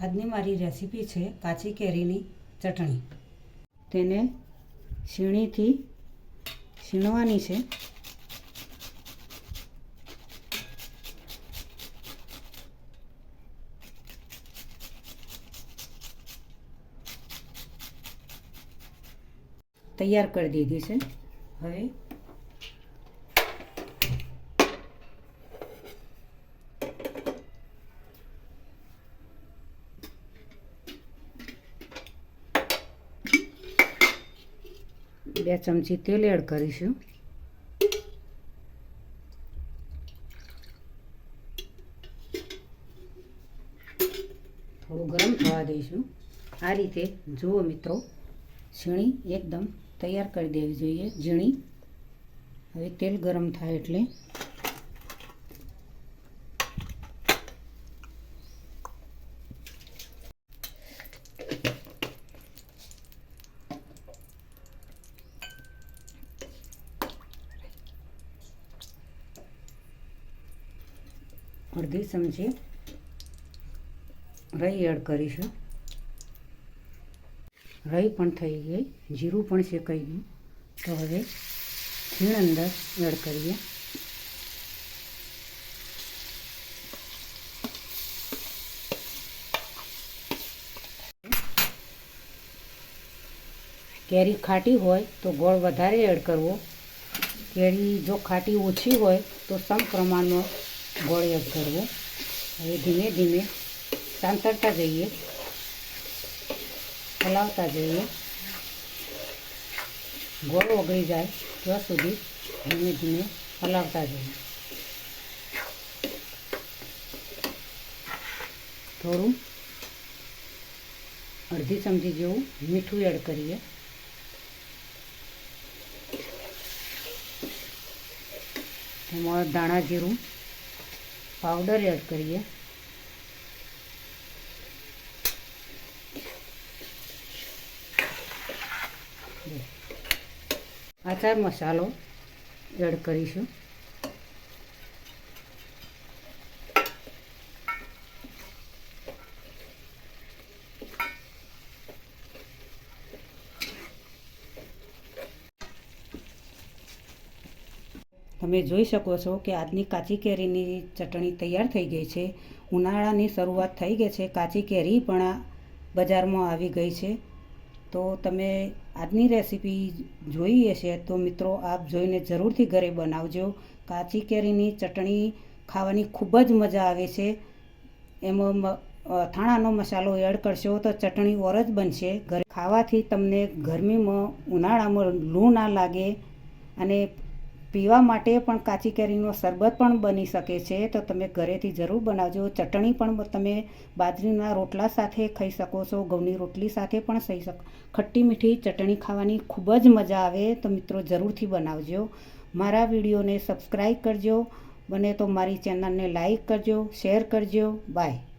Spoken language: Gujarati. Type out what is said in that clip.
આજની મારી રેસીપી છે કાચી કેરીની ચટણી. તેને છીણીથી છીણવાની છે. તૈયાર કરી દીધી છે. હવે બે ચમચી તેલ એડ કરીશું. થોડું ગરમ થવા દઈશું. આ રીતે જુઓ મિત્રો, ઝીણી એકદમ તૈયાર કરી દેવી જોઈએ, ઝીણી. હવે તેલ ગરમ થાય એટલે અડધી ચમચી રઈ એડ કરીશું. રઈ પણ થઈ ગઈ, જીરું પણ શેકાઈ ગયું. તો હવે ખીણ અંદર એડ કરીએ. કેરી ખાટી હોય તો ગોળ વધારે એડ કરવો. કેરી જો ખાટી ઓછી હોય તો સમ પ્રમાણમાં ગોળ એડ કરવો. હવે ધીમે ધીમે સાંતરતા જઈએ. હલાવતા જઈએ. ગોળ ઓગળી જાય ત્યાં સુધી ધીમે ધીમે હલાવતા જઈએ. થોડું અડધી ચમચી જેવું મીઠું એડ કરીએ. એમાં દાણા જીરું પાવડર એડ કરીએ. આચાર મસાલો એડ કરીશું. તમે જોઈ શકો છો કે આજની કાચી કેરીની ચટણી તૈયાર થઈ ગઈ છે. ઉનાળાની શરૂઆત થઈ ગઈ છે. કાચી કેરી પણ બજારમાં આવી ગઈ છે. તો તમે આજની રેસીપી જોઈ હશે તો મિત્રો આપ જોઈને જરૂરથી ઘરે બનાવજો. કાચી કેરીની ચટણી ખાવાની ખૂબ જ મજા આવે છે. એમાં અથાણાનો મસાલો એડ કરશો તો ચટણી ઓર જ બનશે. ઘરે ખાવાથી તમને ગરમીમાં, ઉનાળામાં લૂ ના લાગે અને પીવા માટે પણ કાચી કેરીનો શરબત પણ બની શકે છે, તો તમે ઘરેથી જરૂર બનાવજો. ચટણી પણ તમે બાજરીના રોટલા સાથે ખાઈ શકો છો, ઘઉંની રોટલી સાથે પણ ખાઈ શકો. ખટ્ટી મીઠી ચટણી ખાવાની ખૂબ જ મજા આવે, તો મિત્રો જરૂરથી બનાવજો. મારા વિડીયોને સબસ્ક્રાઈબ કરજો, બને તો મારી ચેનલને લાઈક કરજો, શેર કરજો. બાય.